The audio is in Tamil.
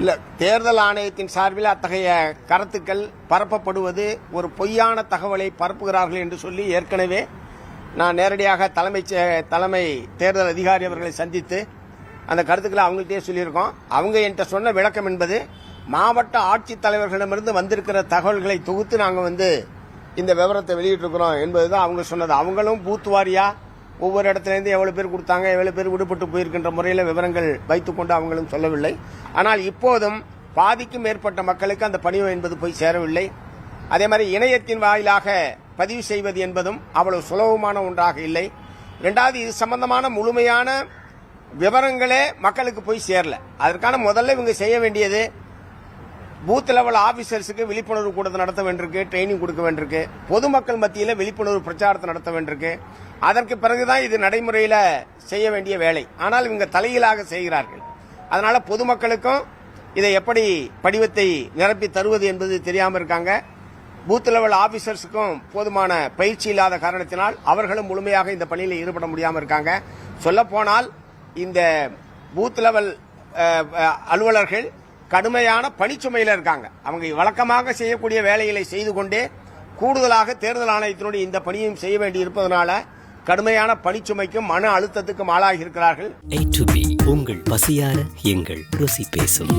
இல்லை தேர்தல் ஆணையத்தின் சார்பில் அத்தகைய கருத்துக்கள் பரப்பப்படுவது ஒரு பொய்யான தகவலை பரப்புகிறார்கள் என்று சொல்லி ஏற்கனவே நான் நேரடியாக தலைமை தலைமை தேர்தல் அதிகாரி அவர்களை சந்தித்து அந்த கருத்துக்களை அவங்கள்ட்டயே சொல்லியிருக்கோம். அவங்க என்கிட்ட சொன்ன விளக்கம் என்பது மாவட்ட ஆட்சித்தலைவர்களிடமிருந்து வந்திருக்கிற தகவல்களை தொகுத்து நாங்கள் வந்து இந்த விவரத்தை வெளியிட்டிருக்கிறோம் என்பதுதான் அவங்க சொன்னது. அவங்களும் பூத்துவாரியாக ஒவ்வொரு இடத்துல இருந்து எவ்வளவு பேர் கொடுத்தாங்க எவ்வளவு பேர் விடுபட்டு போயிருக்கின்ற முறையில் விவரங்கள் வைத்துக்கொண்டு அவங்களும் சொல்லவில்லை. ஆனால் இப்போதும் பாதிக்கும் மேற்பட்ட மக்களுக்கு அந்த பணிவு என்பது போய் சேரவில்லை. அதே மாதிரி இணையத்தின் வாயிலாக பதிவு செய்வது என்பதும் அவ்வளவு சுலபமான ஒன்றாக இல்லை. ரெண்டாவது இது சம்பந்தமான முழுமையான விவரங்களே மக்களுக்கு போய் சேரல. அதற்கான முதல்ல இவங்க செய்ய வேண்டியது பூத் லெவல் ஆபீசர்ஸுக்கு விழிப்புணர்வு கூட்டத்தை நடத்த வேண்டியிருக்கு ட்ரைனிங் கொடுக்க வேண்டியிருக்கு பொதுமக்கள் மத்தியில் விழிப்புணர்வு பிரச்சாரத்தை நடத்த வேண்டியிருக்கு. அதற்கு பிறகுதான் இது நடைமுறையில் செய்ய வேண்டிய வேலை. ஆனால் இவங்க தலையிலாக செய்கிறார்கள். அதனால பொதுமக்களுக்கும் இதை எப்படி படிவத்தை நிரப்பி தருவது என்பது தெரியாமல் இருக்காங்க. பூத் லெவல் ஆபீசர்ஸுக்கும் போதுமான பயிற்சி இல்லாத காரணத்தினால் அவர்களும் முழுமையாக இந்த பணியில் ஈடுபட முடியாமல் இருக்காங்க. சொல்லப்போனால் இந்த பூத் லெவல் அலுவலர்கள் கடுமையான பணிச்சுமையில் இருக்காங்க. அவங்க வழக்கமாக செய்யக்கூடிய வேலைகளை செய்து கொண்டே கூடுதலாக தேர்தல் ஆணையத்தினுடைய இந்த பணியும் செய்ய வேண்டி இருப்பதனால கடுமையான பணிச்சுமைக்கும் மன அழுத்தத்துக்கும் ஆளாகி இருக்கிறார்கள். உங்கள் பசியார எங்கள் ருசி பேசும்.